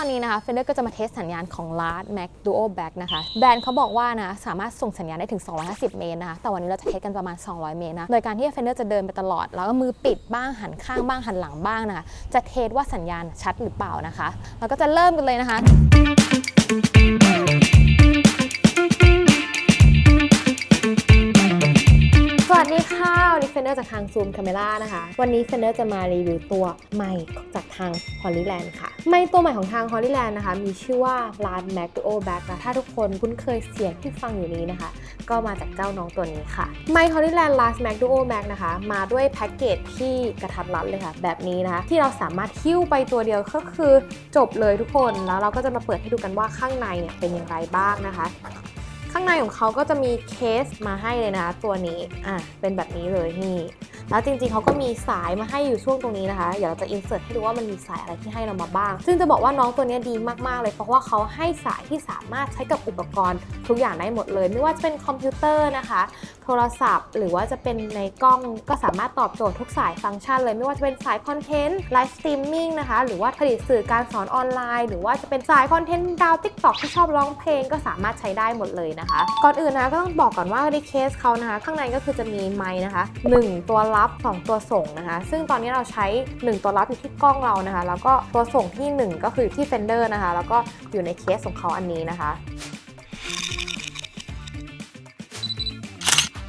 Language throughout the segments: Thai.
อนนี้นะคะเฟนเดอร์ก็จะมาเทสสัญญาณของ Last Mac Duo Back นะคะ แบรนด์เขาบอกว่านะสามารถส่งสัญญาณได้ถึง 250 เมตรนะคะ แต่วันนี้เราจะเทสกันประมาณ 200 เมตรนะ โดยการที่เฟนเดอร์จะเดินไปตลอด แล้วก็มือปิดบ้างหันข้างบ้างหันหลังบ้างนะคะ จะเทสว่าสัญญาณชัดหรือเปล่านะคะ เราก็จะเริ่มกันเลยนะคะ สวัสดีค่ะ วันนี้เฟนเดอร์จากทาง Zoom Camera นะคะ วันนี้เฟนเดอร์จะมารีวิวตัวไมค์จากทาง Hollyland ค่ะ ไมค์ตัวใหม่ของทาง Hollyland นะคะ มีชื่อว่า Lad Mac Duo Back นะถ้าทุกคนคุ้นเคยเสียงที่ฟังอยู่นี้นะคะ ก็มาจากเจ้าน้องตัวนี้ค่ะ ไมค์ Hollyland Last Mac Duo Mac นะคะ มาด้วยแพ็กเกจที่กระทัดรัดเลยค่ะ แบบนี้นะคะ ที่เราสามารถหิ้วไปตัวเดียวก็คือจบเลยทุกคน แล้วเราก็จะมาเปิดให้ดูกันว่าข้างในเนี่ยเป็นอย่างไรบ้างนะคะ ข้างในของเขาก็จะมีเคสมาให้เลยนะ ตัวนี้อะเป็นแบบนี้เลยนี่แล้วจริงๆเขาก็มีสายมาให้อยู่ช่วงตรงนี้นะคะ เดี๋ยวเราจะอินเสิร์ตให้ดูว่ามันมีสายอะไรที่ให้เรามาบ้าง ซึ่งจะบอกว่าน้องตัวนี้ดีมากๆ เลยเพราะว่าเขาให้สายที่สามารถใช้กับอุปกรณ์ทุกอย่างได้หมดเลย ไม่ว่าจะเป็นคอมพิวเตอร์นะคะ ทรศัพท์ หรือว่าจะเป็นในกล้องก็สามารถตอบโจทย์ทุกสายฟังก์ชันเลย ไม่ว่าจะเป็นสายคอนเทนต์ไลฟ์สตรีมมิ่งนะคะ หรือว่าผลิตสื่อการสอนออนไลน์ หรือว่าจะเป็นสายคอนเทนต์ดาวติ๊กต็อกที่ชอบร้องเพลงก็สามารถใช้ได้หมดเลยนะคะ ก่อนอื่นนะก็ต้องบอกก่อนว่าในเคสเขานะคะ ข้างในก็คือจะมีไมค์นะคะ 1 ตัวรับ 2 ตัวส่งนะคะ ซึ่งตอนนี้เราใช้ 1 ตัวรับอยู่ที่กล้องเรานะคะ แล้วก็ตัวส่งที่ 1 ก็คืออยู่ที่เฟนเดอร์นะคะ แล้วก็อยู่ในเคสของเขาอันนี้นะคะ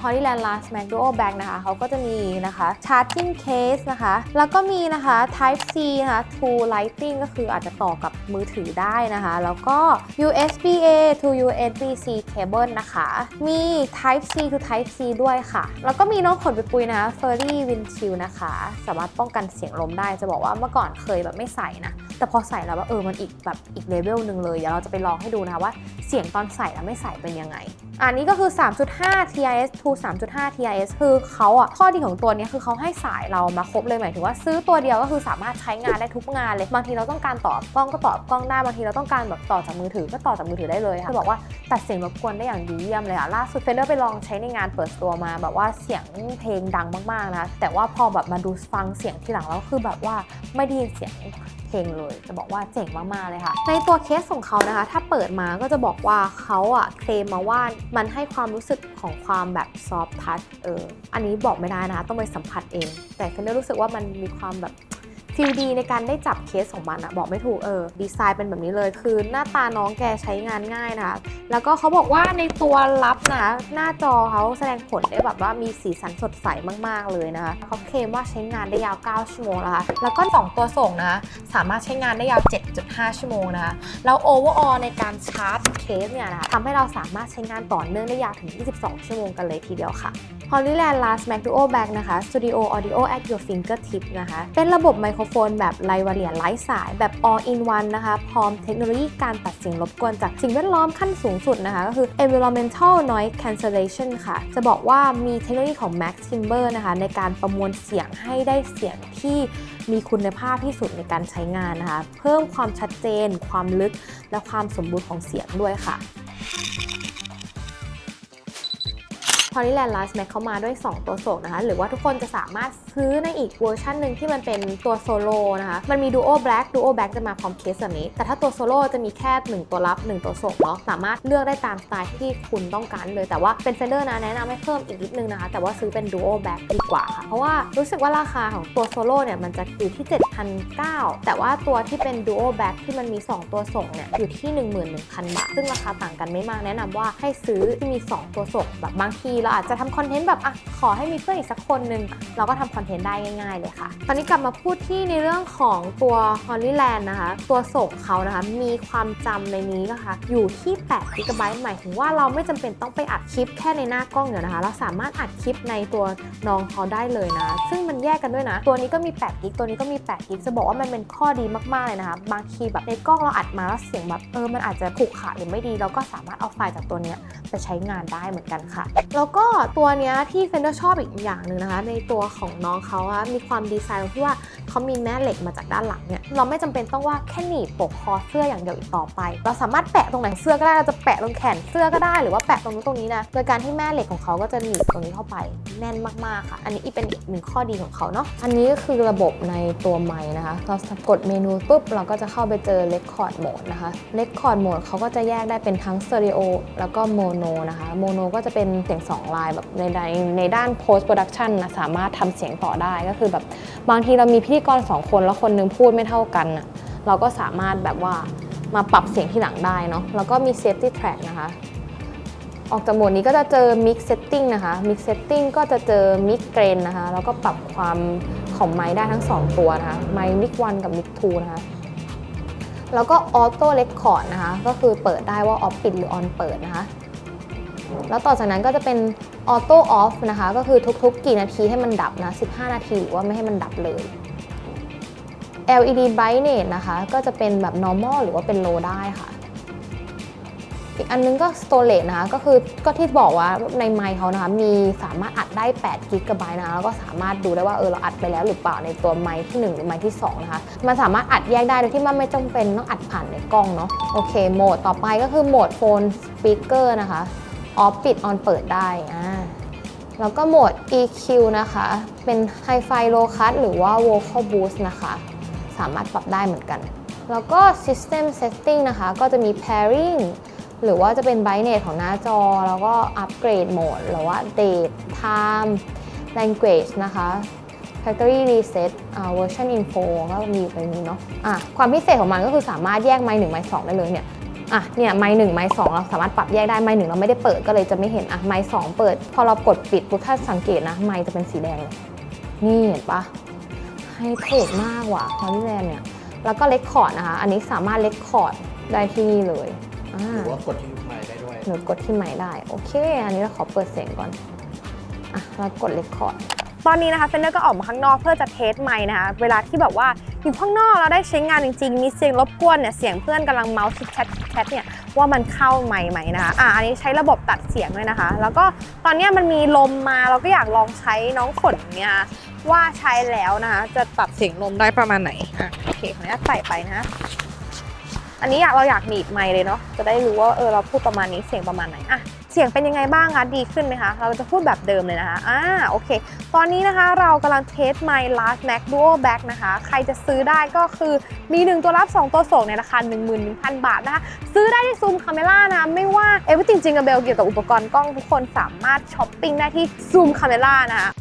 Hollyland Last Mac Duo Back นะคะเขาก็จะมีนะคะ Charging Case นะคะ แล้วก็มีนะคะ Type C นะคะ to Lighting ก็คืออาจจะต่อกับมือถือได้นะคะ แล้วก็ USB A to USB C cable นะคะ มี Type C to Type C ด้วยค่ะ แล้วก็มีน้องขนไปปุยนะคะ Furry Windshield นะคะ สามารถป้องกันเสียงลมได้จะบอกว่าเมื่อก่อนเคยแบบไม่ใส่นะ แต่พอใส่แล้วว่าเออมันอีกแบบอีกเลเวลหนึ่งเลยเดี๋ยวเราจะไปลองให้ดูนะคะว่าเสียงตอนใส่แล้วไม่ใส่เป็นยังไง อันนี้ก็คือ 3.5 TIS to 3.5 TIS คือเขาอะข้อดีของตัวนี้คือเขาให้สายเรามาครบเลยหมายถึงว่าซื้อตัวเดียวก็คือสามารถใช้งานได้ทุกงานเลยบางทีเราต้องการต่อกล้องก็ต่อกล้องได้บางทีเราต้องการแบบต่อจากมือถือก็ต่อจากมือถือได้เลยค่ะคือบอกว่าตัดเสียงรบกวนได้อย่างดีเยี่ยมเลยค่ะล่าสุดเฟเดอร์ไปลองใช้ในงานเปิดตัวมาแบบว่าเสียงเพลงดังมากๆนะคะแต่ว่าพอแบบมาดูฟังเสียงทีหลังแล้วคือแบบว่าไม่ได้ยินเสียง เงเลย จะบอกว่าเจ๋งมาก ๆ เลยค่ะ ในตัวเคสของเขานะคะ ถ้าเปิดมาก็จะบอกว่าเขาอะเคลมมาว่ามันให้ความรู้สึกของความแบบซอฟทัชเอออันนี้บอกไม่ได้นะคะ ต้องไปสัมผัสเอง แต่เฟนได้รู้สึกว่ามันมีความแบบ ฟิลดีในการได้จับเคสของมันอะบอกไม่ถูกเออดีไซน์เป็นแบบนี้เลย คือหน้าตาน้องแกใช้งานง่ายนะคะ แล้วก็เขาบอกว่าในตัวรับนะหน้าจอเขาแสดงผลได้แบบว่ามีสีสันสดใสมาก ๆ เลยนะคะเขาเคลมว่าใช้งานได้ยาว 9 ชั่วโมงนะคะ แล้วก็ 2 ตัวส่งนะคะสามารถใช้งานได้ยาว 7.5 ชั่วโมงนะคะ แล้วโอเวอร์ออในการชาร์จเคสเนี่ยนะคะทำให้เราสามารถใช้งานต่อเนื่องได้ยาวถึง 22 ชั่วโมงกันเลยทีเดียวค่ะ Hollyland Last Mac Duo Back นะคะ Studio Audio at your fingertip นะคะ เป็นระบบไมโครโฟนแบบไร้วเลียไร้สายแบบ all in one นะคะ พร้อมเทคโนโลยีการตัดเสียงรบกวนจากสิ่งแวดล้อมขั้นสูงสุดนะคะ ก็คือ environmental noise cancellation ค่ะ จะบอกว่ามีเทคโนโลยีของ Max Timber นะคะ ในการประมวลเสียงให้ได้เสียงที่มีคุณภาพที่สุดในการใช้งานนะคะ เพิ่มความชัดเจน ความลึก และความสมบูรณ์ของเสียงด้วยค่ะ พอ l ี l a n d Last Mac เข้ามาด้วย 2 ตัวส่งนะคะ หรือว่าทุกคนจะสามารถซื้อในอีกเวอร์ชันหนึ่งที่มันเป็นตัวโซโลนะคะ มันมี Duo Black Duo Black จะมาพร้อมเคสแบบนี้ แต่ถ้าตัวโซโลจะมีแค่ 1 ตัวรับ 1 ตัวส่งเนาะ สามารถเลือกได้ตามสไตล์ที่คุณต้องการเลย แต่ว่าเป็น Fender นะแนะนำให้เพิ่มอีกนิดนึงนะคะ แต่ว่าซื้อเป็น Duo Black ดีกว่าค่ะ เพราะว่ารู้สึกว่าราคาของตัวโซโลเนี่ยมันจะอยู่ที่ 7,900 แต่ว่าตัวที่เป็น Duo Back ที่มันมี 2 ตัวส่งเนี่ยอยู่ที่ 11,000 บาท ซึ่งราคาต่างกันไม่มากแนะนำว่าให้ซื้อที่มี 2 ตัวส่งแบบบางทีเราอาจจะทำคอนเทนต์แบบอะขอให้มีเพื่อนอีกสักคนหนึ่งเราก็ทำคอนเทนต์ได้ง่าย ๆ เลยค่ะ ตอนนี้กลับมาพูดที่ในเรื่องของตัว Hollyland นะคะ ตัวส่งเขานะคะ มีความจำในนี้นะคะ อยู่ที่8 g b หมายถึงว่าเราไม่จำเป็นต้องไปอัดคลิปแค่ในหน้ากล้องเดียวนะคะ เราสามารถอัดคลิปในตัวน้องเขาได้เลยนะ ซึ่งมันแยกกันด้วยนะ ตัวนี้ก็มี8 g b ตัวนี้ก็มี8 g b จะบอกว่ามันเป็นข้อดีมากๆเลยนะคะ บางทีแบบในกล้องเราอัดมาแล้วเสียงแบบเออมันอาจจะผูกขาดหรือไม่ดี เราก็สามารถเอาไฟล์จากตัวเนี้ยไปใช้งานได้เหมือนกันค่ะ แล้วก็ตัวเนี้ยที่เฟนเดอร์ชอบอีกอย่างหนึ่งนะคะ ในตัวของน้องเขาอะมีความดีไซน์ที่ว่า เขามีแม่เหล็กมาจากด้านหลังเนี่ยเราไม่จำเป็นต้องว่าแค่หนีบปกคอเสื้ออย่างเดียวอีกต่อไป เราสามารถแปะตรงไหนเสื้อก็ได้เราจะแปะตรงแขนเสื้อก็ได้หรือว่าแปะตรงนู้นตรงนี้นะโดยการที่แม่เหล็กของเขาก็จะหนีบตรงนี้เข้าไปแน่นมากๆค่ะ อันนี้อีกเป็นอีกหนึ่งข้อดีของเขาเนาะอันนี้ก็คือระบบในตัวไม้นะคะเรากดเมนูปุ๊บเราก็จะเข้าไปเจอ Record Mode นะคะ Record Mode เขาก็จะแยกได้เป็นทั้ง Stereo แล้วก็ Mono นะคะ Mono ก็จะเป็นเสียง2ลายแบบในในในด้าน Post Production นะสามารถทำเสียงต่อได้ก็คือแบบบางทีเรามีพิธีกร2คนแล้วคนนึงพูดไม่เท่ากันน่ะเราก็สามารถแบบว่ามาปรับเสียงที่หลังได้เนาะแล้วก็มี Safety Track นะคะ ออกจากโหมดนี้ก็จะเจอ Mix Setting นะคะ Mix Setting ก็จะเจอ Mix Gain นะคะ แล้วก็ปรับความของไม้ได้ทั้ง 2 ตัวนะคะ ไม้ Mix 1 กับ Mix 2 นะคะ แล้วก็ Auto Record นะคะ ก็คือเปิดได้ว่า off ปิดหรือ on เปิดนะคะ แล้วต่อจากนั้นก็จะเป็น Auto Off นะคะ ก็คือทุกๆ กี่นาทีให้มันดับนะ 15 นาทีหรือว่าไม่ให้มันดับเลย LED brightness นะคะ ก็จะเป็นแบบ normal หรือว่าเป็น low ได้ค่ะ อีกอันนึงก็ storage นะคะ ก็คือก็ที่บอกว่าในไมค์เขานะคะ มีสามารถอัดได้8กิกะไบต์นะคะแล้วก็สามารถดูได้ว่าเออเราอัดไปแล้วหรือเปล่าในตัวไมค์ที่ 1 หรือไมค์ที่ 2 นะคะ มันสามารถอัดแยกได้โดยที่มันไม่จำเป็นต้องอัดผ่านในกล้องเนาะ โอเค โหมดต่อไปก็คือโหมดโฟนสปีกเกอร์นะคะออฟปิดออนเปิดได้อ่าแล้วก็โหมด EQ นะคะ เป็น Hi-Fi Low Cut หรือว่า Vocal Boost นะคะ สามารถปรับได้เหมือนกัน แล้วก็ System Setting นะคะ ก็จะมี Pairing หรือว่าจะเป็น brightness ของหน้าจอ แล้วก็ upgrade mode หรือว่า date time language นะคะ factory reset อ่า version info ก็มีไปนี้เนาะอะความพิเศษของมันก็คือสามารถแยกไมค์หนึ่งไมค์สองได้เลยเนี่ยอะเนี่ยไมค์หนึ่งไมค์สองเราสามารถปรับแยกได้ไมค์หนึ่งเราไม่ได้เปิดก็เลยจะไม่เห็นอะไมค์สองเปิด พอเรากดปิดปุ๊บถ้าสังเกตนะไมค์จะเป็นสีแดงเลยนี่เห็นปะ ไฮเทคมากว่ะคอรี่แลนเนี่ย แล้วก็เลคคอร์ดนะคะ อันนี้สามารถเลคคอร์ดได้ที่นี่เลยอ่าหรือว่ากดที่ไมค์ได้ด้วยหรือกดที่ไมค์ได้ โอเค อันนี้เราขอเปิดเสียงก่อน อะ เรากดเลคคอร์ด ตอนนี้นะคะเฟนเดอร์ก็ออกมาข้างนอกเพื่อจะเทสไมค์นะคะ เวลาที่แบบว่าอยู่ข้างนอกเราได้ใช้งานจริงๆ มีเสียงรบกวนเนี่ย เสียงเพื่อนกำลังเมาส์ชิดแชทชิดแชทเนี่ย ว่ามันเข้าไมค์ไหมนะคะ อะ อันนี้ใช้ระบบตัดเสียงด้วยนะคะ แล้วก็ตอนเนี้ยมันมีลมมาเราก็อยากลองใช้น้องขนเนี่ย ว่าใช้แล้วนะคะจะปรับเสียงลมได้ประมาณไหนอะโอเคขออนุญาตใส่ไปนะ อันนี้อยากเราอยากหนีบไมค์เลยเนาะจะได้รู้ว่าเออเราพูดประมาณนี้เสียงประมาณไหนอะเสียงเป็นยังไงบ้างคะดีขึ้นไหมคะ เราจะพูดแบบเดิมเลยนะคะอ่าโอเค ตอนนี้นะคะเรากำลังเทส My Last Mac Duo Back นะคะ ใครจะซื้อได้ก็คือมี 1 ตัวรับ 2 ตัวส่งในราคา 11,000 บาทนะคะ ซื้อได้ที่ซูมคาเมล่านะ ไม่ว่าเอเวอร์จริงๆกับเบลเกี่ยวกับอุปกรณ์กล้องทุกคนสามารถช้อปปิ้งได้ที่ซูมคาเมล่านะคะ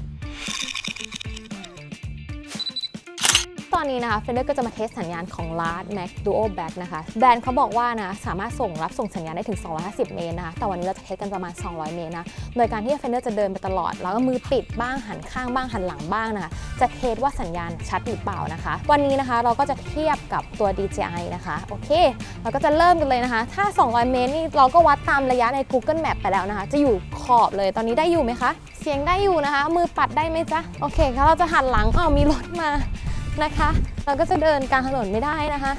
อนนี้นะคะเฟนเดอร์ก็จะมาเทสสัญญาณของ Last Mac Duo Back นะคะแบรนด์เขาบอกว่านะสามารถส่งรับส่งสัญญาณได้ถึง 250 เมตรนะคะแต่วันนี้เราจะเทสกันประมาณ 200 เมตรนะโดยการที่เฟนเดอร์จะเดินไปตลอด แล้วก็มือปิดบ้างหันข้างบ้างหันหลังบ้างนะคะจะเทสว่าสัญญาณชัดหรือเปล่านะคะ วันนี้นะคะเราก็จะเทียบกับตัว DJI นะคะโอเค เราก็จะเริ่มกันเลยนะคะ ถ้า 200 เมตรนี่เราก็วัดตามระยะใน Google Map ไปแล้วนะคะ จะอยู่ขอบเลยตอนนี้ได้อยู่ไหมคะ เสียงได้อยู่นะคะ มือปัดได้ไหมจ๊ะโอเคงั้นเราจะหันหลังอ้าวมีรถมา นะคะ เราก็จะเดินกลางถนนไม่ได้นะคะ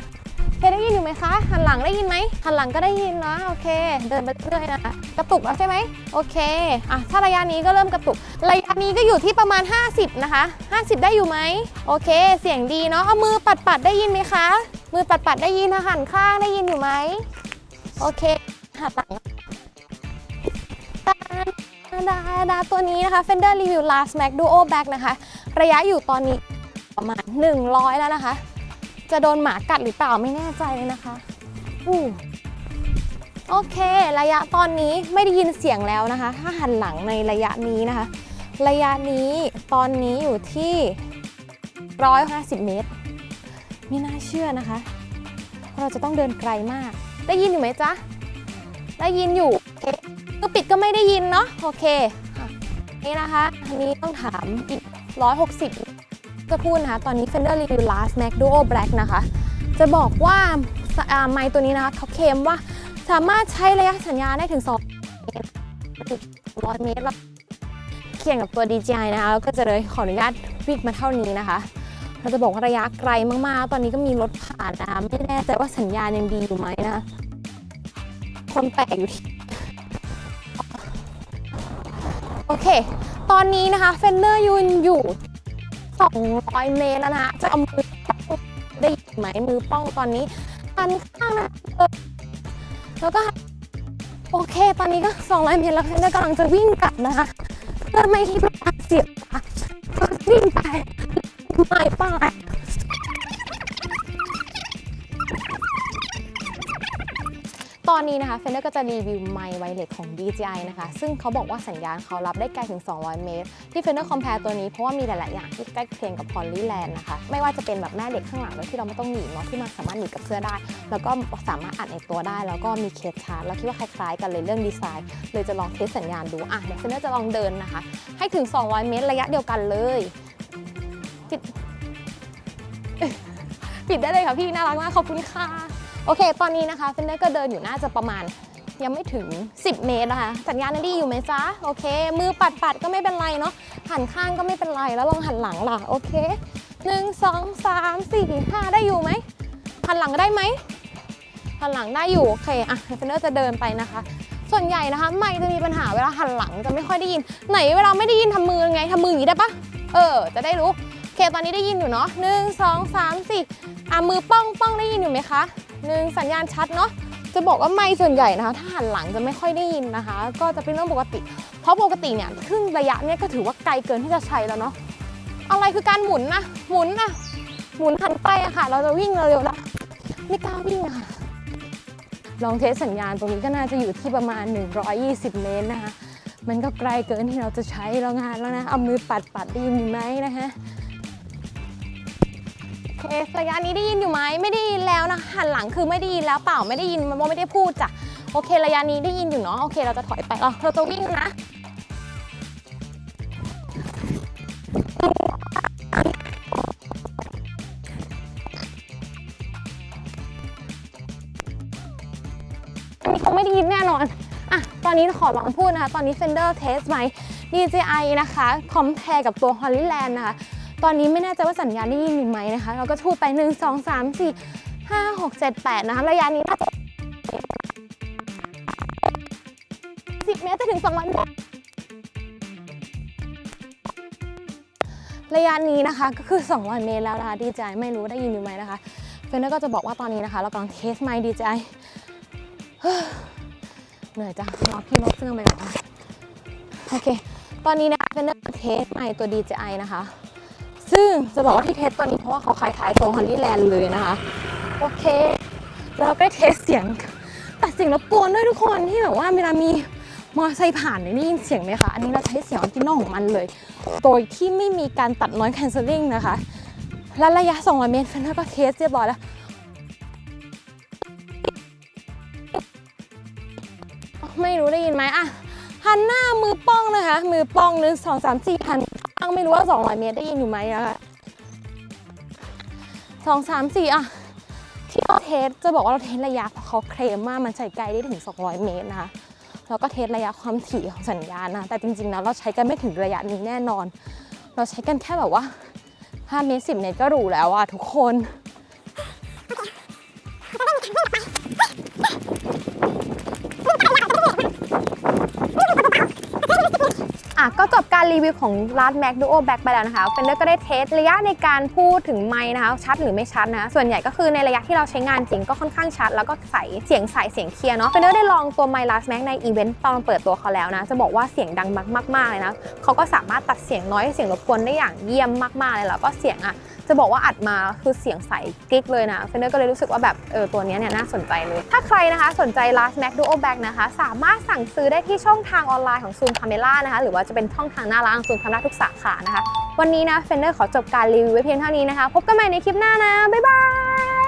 เคได้ยินอยู่ไหมคะหันหลังได้ยินไหมหันหลังก็ได้ยินนะโอเค เดินไปเรื่อยนะคะกระตุกแล้วใช่ไหมโอเคอะถ้าระยะนี้ก็เริ่มกระตุก ระยะนี้ก็อยู่ที่ประมาณ 50 นะคะ 50 ได้อยู่ไหมโอเค เสียงดีเนาะเอามือปัดปัดได้ยินไหมคะ มือปัดปัดได้ยินนะหันข้างได้ยินอยู่ไหมโอเคหันหลังดาดาดาตัวนี้นะคะ Fender Review Last Mac Duo Back นะคะ ระยะอยู่ตอนนี้ ประมาณ 100 แล้วนะคะ จะโดนหมากัดหรือเปล่าไม่แน่ใจเลยนะคะอู้โอเค ระยะตอนนี้ไม่ได้ยินเสียงแล้วนะคะ ถ้าหันหลังในระยะนี้นะคะ ระยะนี้ตอนนี้อยู่ที่ 150 เมตร ไม่น่าเชื่อนะคะ เราจะต้องเดินไกลมาก ได้ยินอยู่ไหมจ๊ะ ได้ยินอยู่โอเคก็ปิดก็ไม่ได้ยินเนาะโอเคนี่นะคะอันนี้ต้องถามอีก 160 จะพูดนะคะ ตอนนี้ Fender Review Last Mac Duo Black นะคะ จะบอกว่าไมค์ตัวนี้นะคะเขาเคมว่าสามารถใช้ระยะสัญญาณได้ถึง 2 เมตรเมตรเคียงกับตัว DJI นะคะก็จะเลยขออนุญาตวิ่งมาเท่านี้นะคะ เราจะบอกว่าระยะไกลมากๆ ตอนนี้ก็มีรถผ่านนะคะไม่แน่ใจว่าสัญญาณยังดีอยู่ไหมนะคนแปลกอยู่ที่โอเค ตอนนี้นะคะ Fender ยืนอยู่ 200 เมตรแล้วนะจะเอามือได้ไหมมือป้องตอนนี้หันข้างนะเออแล้วก็โอเค ตอนนี้ก็ 200 เมตรแล้วแล้วกำลังจะวิ่งกลับนะคะเพื่อไม่ให้รถเสียบปากก็วิ่งไปไม่ไป ตอนนี้นะคะเฟนเดอร์ก็จะรีวิวไมค์ไวเลสของ DJI นะคะ ซึ่งเขาบอกว่าสัญญาณเขารับได้ไกลถึง 200 เมตร ที่เฟนเดอร์คอมเพลตัวนี้เพราะว่ามีหลาย ๆ อย่างที่ใกล้เคียงกับ p o l y l a n d นะคะ ไม่ว่าจะเป็นแบบแม่เหล็กข้างหลังโดยที่เราไม่ต้องหนีบเนาะที่มันสามารถหนีบกับเสื้อได้ แล้วก็สามารถอัดในตัวได้ แล้วก็มีเคสชาร์จเราคิดว่าคล้าย ๆ กันเลยเรื่องดีไซน์เลยจะลองเทสสัญญาณดูอะเดี๋ยวเฟนเดอร์จะลองเดินนะคะ ให้ถึง 200 เมตรระยะเดียวกันเลยปิดปิดได้เลยค่ะพี่น่ารักมากขอบคุณค่ะ โอเค ตอนนี้นะคะเฟนเดอร์ก็เดินอยู่น่าจะประมาณยังไม่ถึง 10 เมตรนะคะ สัญญาณนั้นดีอยู่ไหมจ๊ะ โอเค มือปัดปัดก็ไม่เป็นไรเนาะ หันข้างก็ไม่เป็นไร แล้วลองหันหลังล่ะ โอเค 1 2 3 4 5 ได้อยู่ไหม หันหลังได้ไหม หันหลังได้อยู่ โอเค อะเฟนเดอร์จะเดินไปนะคะ ส่วนใหญ่นะคะ ไม่จะมีปัญหาเวลาหันหลังจะไม่ค่อยได้ยิน ไหนเวลาไม่ได้ยินทำมือไงทำมืออย่างนี้ได้ปะเออ จะได้รู้ โอเค ตอนนี้ได้ยินอยู่เนาะหนึ่งสองสามสี่อะมือป้องป้องได้ยินอยู่ไหมคะ นึงสัญญาณชัดเนาะจะบอกว่าไม่ส่วนใหญ่นะคะ ถ้าหันหลังจะไม่ค่อยได้ยินนะคะ ก็จะเป็นเรื่องปกติ เพราะปกติเนี่ยครึ่งระยะเนี่ยก็ถือว่าไกลเกินที่จะใช้แล้วเนาะอะไรคือการหมุนนะหมุนนะหมุนหันไปอะค่ะ เราจะวิ่งเร็วๆนะไม่กล้าวิ่งอะค่ะลองเทสสัญญาณตรงนี้ก็น่าจะอยู่ที่ประมาณ 120 เมตรนะคะ มันก็ไกลเกินที่เราจะใช้แล้วงานแล้วนะ เอามือปัดปัดได้ยินไหมนะคะ โอเคระยะนี้ได้ยินอยู่ไหมไม่ได้ยินแล้วนะหันหลังคือไม่ได้ยินแล้วเปล่าไม่ได้ยินมันไม่ได้พูดจ้ะโอเคระยะนี้ได้ยินอยู่เนาะโอเค เราจะถอยไปเราเราจะวิ่งนะอันนี้เขาไม่ได้ยินแน่นอนอะตอนนี้ขอลองพูดนะคะ ตอนนี้ Fender Test ไหม DJI นะคะ คอมเพลกับตัว Holyland นะคะ ตอนนี้ไม่แน่ใจว่าสัญญาณได้ยินอยู่ไหมนะคะ เราก็พูไป 1 2 3 4 5 6 7 8 นะคะ ระยะนี้น่าจะ10 เมตรจะถึง200เมตรระยะนี้นะคะก็คือ 200 เมตรแล้วนะคะ DJI ไม่รู้ได้ยินอยู่ไหมนะคะเฟนเดอร์ก็จะบอกว่าตอนนี้นะคะ เรากำลังเทสไมค์ DJI เหนื่อยจังรอพี่ลดเครื่องไปก่อนนะโอเค ตอนนี้นะคะเป็นเรื่องเทสใหม่ตัว DJI นะคะ ซึ่งจะบอกว่าที่เทสตัวนี้เพราะว่าเขาคล้ายๆตัว Hollyland เลยนะคะ โอเค เราก็ได้เทสเสียงตัดเสียงรบกวนด้วยทุกคนที่แบบว่าเวลามีมอเตอร์ไซค์ผ่านเนี่ยได้ยินเสียงไหมคะ อันนี้เราใช้เสียงออริจินอลของมันเลย โดยที่ไม่มีการตัด noise cancelling นะคะ และระยะ 200 เมตรเฟนเดอร์ก็เทสเรียบร้อยแล้วไม่รู้ได้ยินไหมอะหันหน้ามือป้องนะคะ มือป้องหนึ่งสองสามสี่หัน ไม่รู้ว่า 200 เมตรได้ยินอยู่ไหมนะคะสองสามสี่อะที่เราเทสจะบอกว่าเราเทสระยะเพราะเขาเคลมว่ามันใช้ไกลได้ถึง 200 เมตรนะคะแล้วก็เทสระยะความถี่ของสัญญาณนะแต่จริงๆแล้วเราใช้กันไม่ถึงระยะนี้แน่นอน เราใช้กันแค่แบบว่า 5 เมตร 10 เมตรก็รู้แล้วอะทุกคน อะก็จบการรีวิวของ Last Mac Duo Back ไปแล้วนะคะเฟนเดอร์ก็ได้เทสระยะในการพูดถึงไม้นะคะชัดหรือไม่ชัดนะะส่วนใหญ่ก็คือในระยะที่เราใช้งานจริงก็ค่อนข้างชัด แล้วก็ใสเสียงใสเสียงเคลียร์เนาะเฟนเดอร์ได้ลองตัวไมค์ Last Mac ในอีเวนต์ตอนเปิดตัวเขาแล้วนะ จะบอกว่าเสียงดังมากๆเลยนะเขาก็สามารถตัดเสียงน้อยเสียงรบกวนได้อย่างเยี่ยมมากๆเลยแล้วก็เสียงอะ จะบอกว่าอัดมาคือเสียงใสกิ๊กเลยนะเฟนเดอร์ก็เลยรู้สึกว่าแบบเออตัวนี้เนี่ยน่าสนใจเลย ถ้าใครนะคะสนใจ Last Mac Duo Back นะคะ สามารถสั่งซื้อได้ที่ช่องทางออนไลน์ของ Zoom Camera นะคะ หรือว่าจะเป็นช่องทางหน้าร้านของ Zoom Camera ทุกสาขานะคะ วันนี้นะเฟนเดอร์ขอจบการรีวิวไว้เพียงเท่านี้นะคะ พบกันใหม่ในคลิปหน้านะ บ๊ายบาย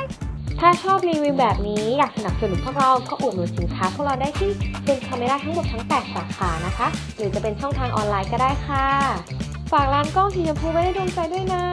ถ้าชอบรีวิวแบบนี้อยากสนับสนุนพวกเรา ก็อุดหนุนสินค้าพวกเราได้ที่ซูมคาเมราทั้งหมดทั้ง 8 สาขานะคะ หรือจะเป็นช่องทางออนไลน์ก็ได้ค่ะ ฝากร้านกล้องสีชมพูไว้ในดวงใจด้วยนะ